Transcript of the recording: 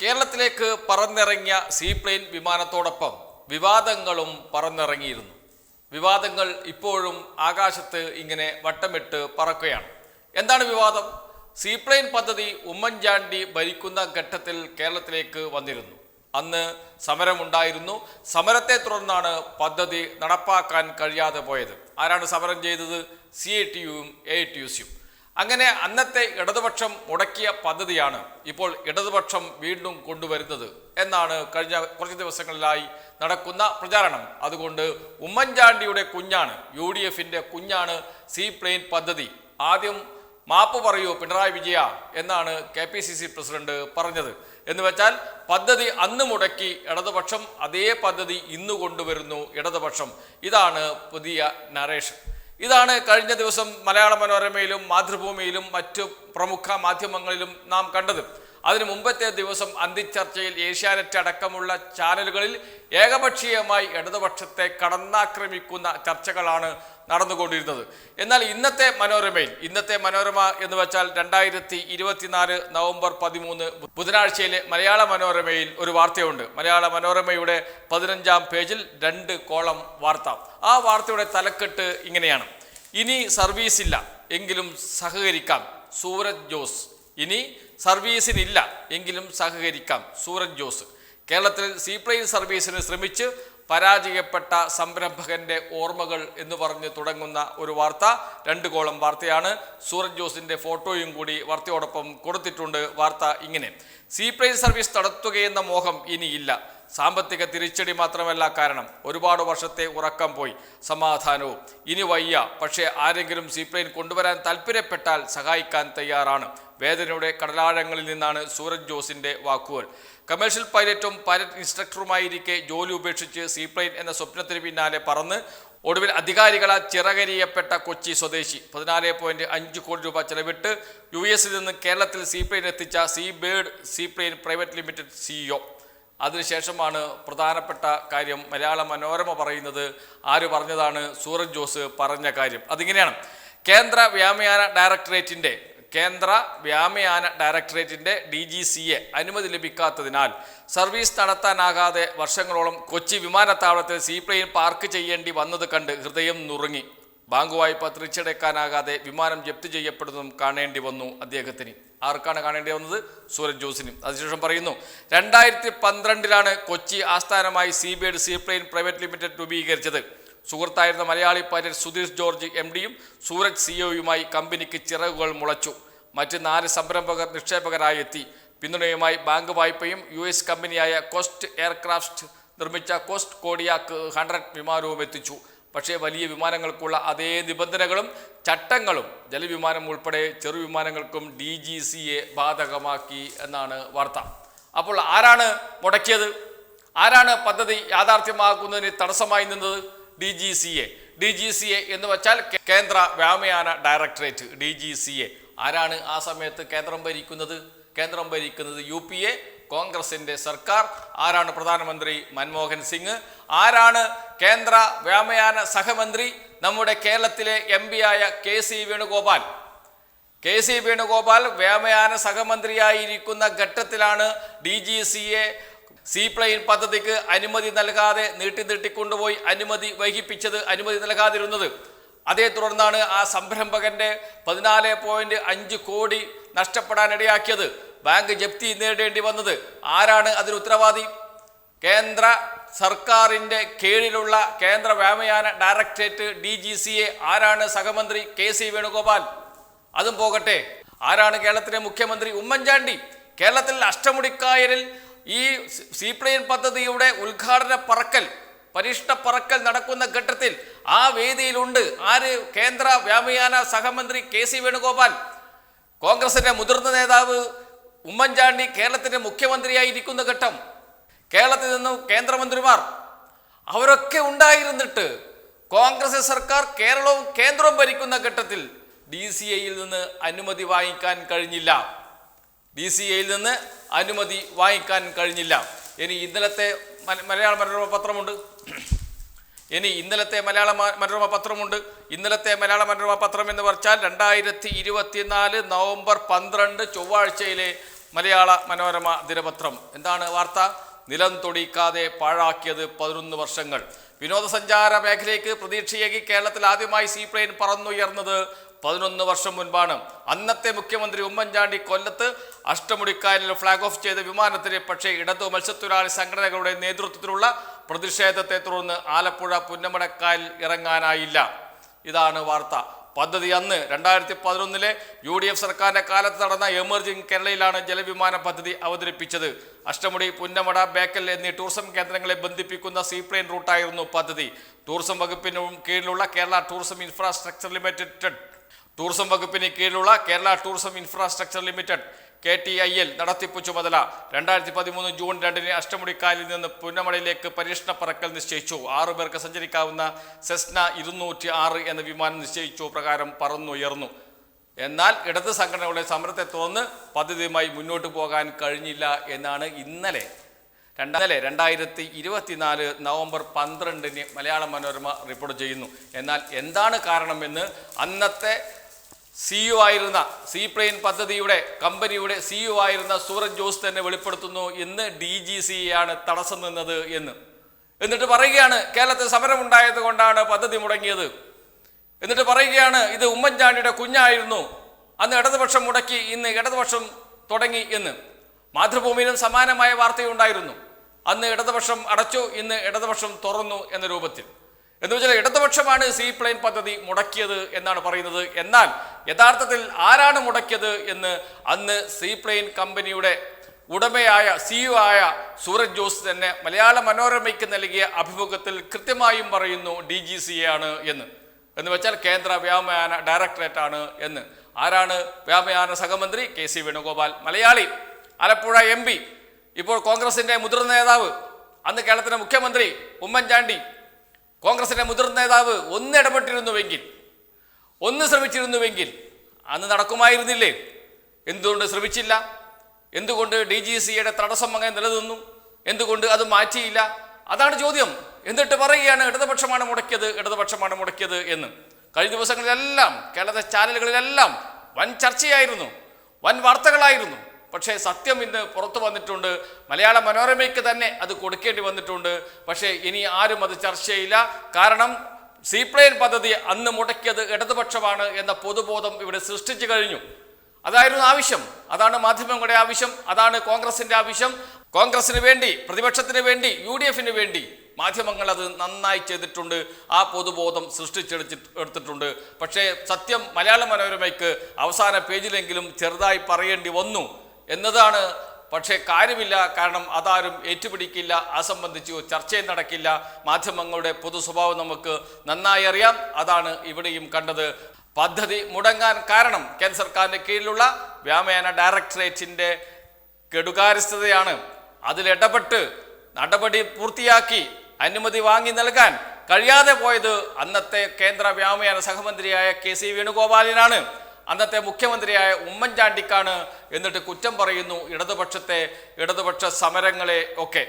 കേരളത്തിലേക്ക് പറന്നിറങ്ങിയ സീപ്ലെയിൻ വിമാനത്തോടൊപ്പം വിവാദങ്ങളും പറന്നിറങ്ങിയിരുന്നു. വിവാദങ്ങൾ ഇപ്പോഴും ആകാശത്ത് ഇങ്ങനെ വട്ടമിട്ട് പറക്കുകയാണ്. എന്താണ് വിവാദം? സീപ്ലെയിൻ പദ്ധതി ഉമ്മൻചാണ്ടി ഭരിക്കുന്ന ഘട്ടത്തിൽ കേരളത്തിലേക്ക് വന്നിരുന്നു. അന്ന് സമരമുണ്ടായിരുന്നു. സമരത്തെ തുടർന്നാണ് പദ്ധതി നടപ്പാക്കാൻ കഴിയാതെ പോയത്. ആരാണ് സമരം ചെയ്തത്? സി ഐ ടി യുവും എ ടി യു സിയും. അങ്ങനെ അന്നത്തെ ഇടതുപക്ഷം മുടക്കിയ പദ്ധതിയാണ് ഇപ്പോൾ ഇടതുപക്ഷം വീണ്ടും കൊണ്ടുവരുന്നത് എന്നാണ് കഴിഞ്ഞ കുറച്ച് ദിവസങ്ങളിലായി നടക്കുന്ന പ്രചാരണം. അതുകൊണ്ട് ഉമ്മൻചാണ്ടിയുടെ കുഞ്ഞാണ് യു ഡി എഫിന്റെ കുഞ്ഞാണ് സീ പ്ലെയിൻ പദ്ധതി. ആദ്യം മാപ്പ് പറയൂ പിണറായി വിജയ എന്നാണ് K P C C president പറഞ്ഞത്. എന്ന് വെച്ചാൽ പദ്ധതി അന്ന് മുടക്കി ഇടതുപക്ഷം അതേ പദ്ധതി ഇന്ന് കൊണ്ടുവരുന്നു ഇടതുപക്ഷം. ഇതാണ് പുതിയ നരേഷൻ ഇതാണ് കഴിഞ്ഞ ദിവസം മലയാള മനോരമയിലും മാതൃഭൂമിയിലും മറ്റു പ്രമുഖ മാധ്യമങ്ങളിലും നാം കണ്ടത്. അതിനു മുമ്പത്തെ ദിവസം അന്തിച്ചർച്ചയിൽ ഏഷ്യാനെറ്റ് അടക്കമുള്ള ചാനലുകളിൽ ഏകപക്ഷീയമായി ഇടതുപക്ഷത്തെ കടന്നാക്രമിക്കുന്ന ചർച്ചകളാണ് നടന്നുകൊണ്ടിരുന്നത്. എന്നാൽ ഇന്നത്തെ മനോരമയിൽ ഇന്നത്തെ മനോരമ എന്ന് വെച്ചാൽ രണ്ടായിരത്തി ഇരുപത്തിനാല് നവംബർ പതിമൂന്ന് ബുധനാഴ്ചയിലെ മലയാള മനോരമയിൽ ഒരു വാർത്തയുണ്ട്. മലയാള മനോരമയുടെ പതിനഞ്ചാം പേജിൽ രണ്ട് കോളം വാർത്ത. ആ വാർത്തയുടെ തലക്കെട്ട് ഇങ്ങനെയാണ്. ഇനി സർവീസില്ല എങ്കിലും സഹകരിക്കാം. സൂരജ് ജോസ്. ഇനി സർവീസിനില്ല എങ്കിലും സഹകരിക്കാം. സൂരജ് ജോസ്. കേരളത്തിൽ സീപ്ലെയിൻ സർവീസിന് ശ്രമിച്ച് പരാജയപ്പെട്ട സംരംഭകന്റെ ഓർമ്മകൾ എന്ന് പറഞ്ഞ് തുടങ്ങുന്ന ഒരു വാർത്ത. രണ്ട് കോളം വാർത്തയാണ്. സൂരജ് ജോസിന്റെ ഫോട്ടോയും കൂടി വാർത്തയോടൊപ്പം കൊടുത്തിട്ടുണ്ട് വാർത്ത ഇങ്ങനെ. സീപ്ലെയിൻ സർവീസ് നടത്തുകയെന്ന മോഹം ഇനിയില്ല. സാമ്പത്തിക തിരിച്ചടി മാത്രമല്ല കാരണം ഒരുപാട് വർഷത്തെ ഉറക്കം പോയി. സമാധാനവും. ഇനി വയ്യ. പക്ഷേ ആരെങ്കിലും സീപ്ലെയിൻ കൊണ്ടുവരാൻ താല്പര്യപ്പെട്ടാൽ സഹായിക്കാൻ തയ്യാറാണ്. വേദനയുടെ കടലാഴങ്ങളിൽ നിന്നാണ് സൂരജ് ജോസിന്റെ വാക്കുകൾ. കമേഴ്ഷ്യൽ പൈലറ്റും പൈലറ്റ് ഇൻസ്ട്രക്ടറുമായിരിക്കെ ജോലി ഉപേക്ഷിച്ച് സീപ്ലെയിൻ എന്ന സ്വപ്നത്തിന് പിന്നാലെ പറന്ന് ഒടുവിൽ അധികാരികളാൽ ചിറകരിയപ്പെട്ട കൊച്ചി സ്വദേശി പതിനാല് പോയിന്റ് അഞ്ച് കോടി രൂപ ചെലവിട്ട് യു എസിൽ നിന്ന് കേരളത്തിൽ സീപ്ലെയിൻ എത്തിച്ച Seabird Seaplane Private Limited CEO അതിനുശേഷമാണ് പ്രധാനപ്പെട്ട കാര്യം മലയാള മനോരമ പറയുന്നത് ആര് പറഞ്ഞതാണ്? സൂരജ് ജോസ് പറഞ്ഞ കാര്യം. അതിങ്ങനെയാണ്. കേന്ദ്ര വ്യോമയാന ഡയറക്ടറേറ്റിന്റെ കേന്ദ്ര വ്യോമയാന ഡയറക്ടറേറ്റിന്റെ ഡി ജി സി എ അനുമതി ലഭിക്കാത്തതിനാൽ സർവീസ് നടത്താനാകാതെ വർഷങ്ങളോളം കൊച്ചി വിമാനത്താവളത്തിൽ സീപ്ലെയിൻ പാർക്ക് ചെയ്യേണ്ടി വന്നത് കണ്ട് ഹൃദയം നുറുങ്ങി. ബാങ്ക് വായ്പ തിരിച്ചടയ്ക്കാനാകാതെ വിമാനം ജപ്തി ചെയ്യപ്പെടുന്നതും കാണേണ്ടി വന്നു അദ്ദേഹത്തിന്. ആർക്കാണ് കാണേണ്ടി വന്നത്? സൂരജ് ജോസിനും. അതിനുശേഷം പറയുന്നു രണ്ടായിരത്തി പന്ത്രണ്ടിലാണ് കൊച്ചി ആസ്ഥാനമായി sea b Seabird Seaplane Private Limited രൂപീകരിച്ചത്. സുഹൃത്തായിരുന്ന Malayali pilot Sudheesh George M ഡിയും സൂരജ് സിഒയുമായി കമ്പനിക്ക് ചിറകുകൾ മുളച്ചു. മറ്റ് നാല് സംരംഭകർ നിക്ഷേപകരായി എത്തി പിന്തുണയുമായി ബാങ്ക് വായ്പയും യു എസ് കമ്പനിയായ കോസ്റ്റ് എയർക്രാഫ്റ്റ് നിർമ്മിച്ച കോസ്റ്റ് കോഡിയാക്ക് ഹൺഡ്രഡ് വിമാനവും എത്തിച്ചു. പക്ഷേ വലിയ വിമാനങ്ങൾക്കുള്ള അതേ നിബന്ധനകളും ചട്ടങ്ങളും ജലവിമാനം ഉൾപ്പെടെ ചെറുവിമാനങ്ങൾക്കും ഡി ജി സിയെ ബാധകമാക്കി എന്നാണ് വാർത്ത. അപ്പോൾ ആരാണ് മുടക്കിയത്? ആരാണ് പദ്ധതി യാഥാർത്ഥ്യമാക്കുന്നതിന് തടസ്സമായി നിന്നത്? D G C A D G C A എന്ന് വെച്ചാൽ കേന്ദ്ര വ്യോമയാന directorate D G C A ആരാണ് ആ സമയത്ത് കേന്ദ്രം ഭരിക്കുന്നത്? കേന്ദ്രം ഭരിക്കുന്നത് യു പി എ കോൺഗ്രസിന്റെ സർക്കാർ. ആരാണ് പ്രധാനമന്ത്രി മൻമോഹൻ സിംഗ്? ആരാണ് കേന്ദ്ര വ്യോമയാന സഹമന്ത്രി? നമ്മുടെ കേരളത്തിലെ എം ആയ K C Venugopal. K C Venugopal വ്യോമയാന സഹമന്ത്രിയായിരിക്കുന്ന ഘട്ടത്തിലാണ് D G C A seaplane പദ്ധതിക്ക് അനുമതി നൽകാതെ നീട്ടി നീട്ടിക്കൊണ്ടുപോയി അനുമതി വൈകിപ്പിച്ചത് അനുമതി നൽകാതിരുന്നത്. അതേ തുടർന്നാണ് ആ സംരംഭകന്റെ പതിനാല് പോയിന്റ് അഞ്ച് കോടി നഷ്ടപ്പെടാനിടയാക്കിയത്. ബാങ്ക് ജപ്തി നേടേണ്ടി വന്നത്. ആരാണ് അതിന് ഉത്തരവാദി? കേന്ദ്ര സർക്കാരിന്റെ കീഴിലുള്ള കേന്ദ്ര വ്യോമയാന directorate D G C A ആരാണ് സഹമന്ത്രി കെ സി വേണുഗോപാൽ? അതും പോകട്ടെ. ആരാണ് കേരളത്തിലെ മുഖ്യമന്ത്രി ഉമ്മൻചാണ്ടി? കേരളത്തിൽ അഷ്ടമുടിക്കായലിൽ ഈ സീപ്ലെയിൻ പദ്ധതിയുടെ ഉദ്ഘാടന പറക്കൽ പരീക്ഷണ പറക്കൽ നടക്കുന്ന ഘട്ടത്തിൽ ആ വേദിയിലുണ്ട്. ആര്? കേന്ദ്ര വ്യോമയാന സഹമന്ത്രി കെ സി വേണുഗോപാൽ. കോൺഗ്രസിന്റെ മുതിർന്ന നേതാവ് ഉമ്മൻചാണ്ടി കേരളത്തിന്റെ മുഖ്യമന്ത്രിയായിരിക്കുന്ന ഘട്ടം. കേരളത്തിൽ നിന്നും കേന്ദ്രമന്ത്രിമാർ അവരൊക്കെ ഉണ്ടായിരുന്നിട്ട് കോൺഗ്രസ് സർക്കാർ കേരളവും കേന്ദ്രവും ഭരിക്കുന്ന ഘട്ടത്തിൽ ഡി സി എയിൽ നിന്ന് അനുമതി വാങ്ങിക്കാൻ കഴിഞ്ഞില്ല. ഡി സി എയിൽ നിന്ന് അനുമതി വാങ്ങിക്കാൻ കഴിഞ്ഞില്ല. ഇനി ഇന്നലത്തെ മലയാള മനോരമ പത്രമുണ്ട്. ഇനി ഇന്നലത്തെ മലയാള മനോരമ പത്രമുണ്ട്. ഇന്നലത്തെ മലയാള മനോരമ പത്രം എന്ന് പറഞ്ഞാൽ രണ്ടായിരത്തി ഇരുപത്തിനാല് നവംബർ പന്ത്രണ്ട് ചൊവ്വാഴ്ചയിലെ മലയാള മനോരമ ദിനപത്രം. എന്താണ് വാർത്ത? നിലം തൊടിക്കാതെ പാഴാക്കിയത് പതിനൊന്ന് വർഷങ്ങൾ. വിനോദസഞ്ചാര മേഖലയ്ക്ക് പ്രതീക്ഷയേകി കേരളത്തിൽ ആദ്യമായി സീപ്ലെയിൻ പറന്നുയർന്നത് പതിനൊന്ന് വർഷം മുൻപാണ്. അന്നത്തെ മുഖ്യമന്ത്രി ഉമ്മൻചാണ്ടി കൊല്ലത്ത് അഷ്ടമുടിക്കായലിൽ ഫ്ളാഗ് ഓഫ് ചെയ്ത വിമാനത്തിന് പക്ഷേ ഇടതു മത്സ്യത്തൊഴിലാളി സംഘടനകളുടെ നേതൃത്വത്തിലുള്ള പ്രതിഷേധത്തെ തുടർന്ന് ആലപ്പുഴ പുന്നമടക്കായൽ ഇറങ്ങാനായില്ല. ഇതാണ് വാർത്ത. പദ്ധതി അന്ന് രണ്ടായിരത്തി പതിനൊന്നിലെ യു ഡി എഫ് സർക്കാരിന്റെ കാലത്ത് നടന്ന എമർജിംഗ് കേരളയിലാണ് ജലവിമാന പദ്ധതി അവതരിപ്പിച്ചത്. അഷ്ടമുടി പുന്നമട ബേക്കൽ എന്നീ ടൂറിസം കേന്ദ്രങ്ങളെ ബന്ധിപ്പിക്കുന്ന സീപ്ലെയിൻ റൂട്ടായിരുന്നു പദ്ധതി. ടൂറിസം വകുപ്പിന് കീഴിലുള്ള Kerala tourism infrastructure limited. Tourism വകുപ്പിന് കീഴിലുള്ള Kerala tourism infrastructure limited. K T I L നടത്തിപ്പ് ചുമതല. രണ്ടായിരത്തി പതിമൂന്ന് ജൂൺ രണ്ടിന് അഷ്ടമുടിക്കായലിൽ നിന്ന് പുന്നമടയിലേക്ക് പരീക്ഷണ പറക്കൽ നിശ്ചയിച്ചു. ആറു പേർക്ക് സഞ്ചരിക്കാവുന്ന സെസ്ന ഇരുന്നൂറ്റി ആറ് എന്ന വിമാനം നിശ്ചയിച്ചു പ്രകാരം പറന്നുയർന്നു. എന്നാൽ ഇടത് സംഘടനകളുടെ സമരത്തെ തുടർന്ന് പദ്ധതിയുമായി മുന്നോട്ട് പോകാൻ കഴിഞ്ഞില്ല എന്നാണ് ഇന്നലെ രണ്ടാലെ രണ്ടായിരത്തി ഇരുപത്തിനാല് നവംബർ പന്ത്രണ്ടിന് മലയാള മനോരമ റിപ്പോർട്ട് ചെയ്യുന്നു. എന്നാൽ എന്താണ് കാരണമെന്ന് അന്നത്തെ സിഇഒ ആയിരുന്ന സീപ്ലെയിൻ പദ്ധതിയുടെ കമ്പനിയുടെ സിഇഒ ആയിരുന്ന സൂറജ് ജോസ് തന്നെ വെളിപ്പെടുത്തുന്നു ഇന്ന് ഡി ജി സി ആണ് തടസ്സം നിന്നത് എന്ന്. എന്നിട്ട് പറയുകയാണ് കേരളത്തിൽ സമരമുണ്ടായത് കൊണ്ടാണ് പദ്ധതി മുടങ്ങിയത്. എന്നിട്ട് പറയുകയാണ് ഇത് ഉമ്മൻചാണ്ടിയുടെ കുഞ്ഞായിരുന്നു. അന്ന് ഇടതുപക്ഷം മുടക്കി ഇന്ന് ഇടതുപക്ഷം തുടങ്ങി എന്ന്. മാതൃഭൂമിയിലും സമാനമായ വാർത്തയുണ്ടായിരുന്നു. അന്ന് ഇടതുപക്ഷം അടച്ചു ഇന്ന് ഇടതുപക്ഷം തുറന്നു എന്ന രൂപത്തിൽ. എന്ന് വെച്ചാൽ ഇടതുപക്ഷമാണ് സീ പ്ലെയിൻ പദ്ധതി മുടക്കിയത് എന്നാണ് പറയുന്നത്. എന്നാൽ യഥാർത്ഥത്തിൽ ആരാണ് മുടക്കിയത് എന്ന് അന്ന് സീ പ്ലെയിൻ കമ്പനിയുടെ ഉടമയായ സിഇഒ ആയ സൂരജ് ജോസ് തന്നെ മലയാള മനോരമയ്ക്ക് നൽകിയ അഭിമുഖത്തിൽ കൃത്യമായും പറയുന്നു ഡി ജി സി ആണ് എന്ന്. എന്ന് വെച്ചാൽ കേന്ദ്ര വ്യോമയാന ഡയറക്ടറേറ്റ് ആണ് എന്ന്. ആരാണ് വ്യോമയാന സഹമന്ത്രി? K C Venugopal Malayali. Alappuzha M ഇപ്പോൾ കോൺഗ്രസിന്റെ മുതിർന്ന നേതാവ്. അന്ന് കേരളത്തിലെ മുഖ്യമന്ത്രി ഉമ്മൻചാണ്ടി. കോൺഗ്രസിന്റെ മുതിർന്ന നേതാവ് ഒന്ന് ഇടപെട്ടിരുന്നുവെങ്കിൽ ഒന്ന് ശ്രമിച്ചിരുന്നുവെങ്കിൽ അന്ന് നടക്കുമായിരുന്നില്ലേ? എന്തുകൊണ്ട് ശ്രമിച്ചില്ല? എന്തുകൊണ്ട് ഡി ജി സിയുടെ തടസ്സം അങ്ങനെ നിലനിന്നു? എന്തുകൊണ്ട് അത് മാറ്റിയില്ല? അതാണ് ചോദ്യം. എന്നിട്ട് പറയുകയാണ് ഇടതുപക്ഷമാണ് മുടക്കിയത് ഇടതുപക്ഷമാണ് മുടക്കിയത് എന്ന്. കഴിഞ്ഞ ദിവസങ്ങളിലെല്ലാം കേരളത്തെ ചാനലുകളിലെല്ലാം വൻ ചർച്ചയായിരുന്നു വൻ വാർത്തകളായിരുന്നു. പക്ഷേ സത്യം ഇന്ന് പുറത്തു വന്നിട്ടുണ്ട്. മലയാള മനോരമയ്ക്ക് തന്നെ അത് കൊടുക്കേണ്ടി വന്നിട്ടുണ്ട്. പക്ഷേ ഇനി ആരും അത് ചർച്ച ചെയ്യില്ല. കാരണം സീപ്ലെയിൻ പദ്ധതി അന്ന് മുടക്കിയത് ഇടതുപക്ഷമാണ് എന്ന പൊതുബോധം ഇവിടെ സൃഷ്ടിച്ചു കഴിഞ്ഞു. അതായിരുന്നു ആവശ്യം. അതാണ് മാധ്യമങ്ങളുടെ ആവശ്യം. അതാണ് കോൺഗ്രസിന്റെ ആവശ്യം. കോൺഗ്രസിന് വേണ്ടി പ്രതിപക്ഷത്തിന് വേണ്ടി യു ഡി എഫിന് വേണ്ടി മാധ്യമങ്ങൾ അത് നന്നായി ചെയ്തിട്ടുണ്ട്. ആ പൊതുബോധം സൃഷ്ടിച്ചെടുത്തി എടുത്തിട്ടുണ്ട്. പക്ഷേ സത്യം മലയാള മനോരമയ്ക്ക് അവസാന പേജിലെങ്കിലും ചെറുതായി പറയേണ്ടി വന്നു. എന്നതാണ് പക്ഷേ കാര്യമില്ല. കാരണം അതാരും ഏറ്റുപിടിക്കില്ല. ആ സംബന്ധിച്ച് ചർച്ചയും നടക്കില്ല. മാധ്യമങ്ങളുടെ പൊതു സ്വഭാവം നമുക്ക് നന്നായി അറിയാം. അതാണ് ഇവിടെയും കണ്ടത്. പദ്ധതി മുടങ്ങാൻ കാരണം കേന്ദ്ര സർക്കാരിന്റെ കീഴിലുള്ള വ്യോമയാന ഡയറക്ടറേറ്റിന്റെ കെടുകാര്യസ്ഥതയാണ്. അതിലിടപെട്ട് നടപടി പൂർത്തിയാക്കി അനുമതി വാങ്ങി നൽകാൻ കഴിയാതെ പോയത് അന്നത്തെ കേന്ദ്ര വ്യോമയാന സഹമന്ത്രിയായ കെ സി വേണുഗോപാലിനാണ്. അന്നത്തെ മുഖ്യമന്ത്രിയായ ഉമ്മൻചാണ്ടിക്കാണ് എന്നിട്ട് കുറ്റം പറയുന്നു ഇടതുപക്ഷത്തെ ഇടതുപക്ഷ സമരങ്ങളെ ഒക്കെ.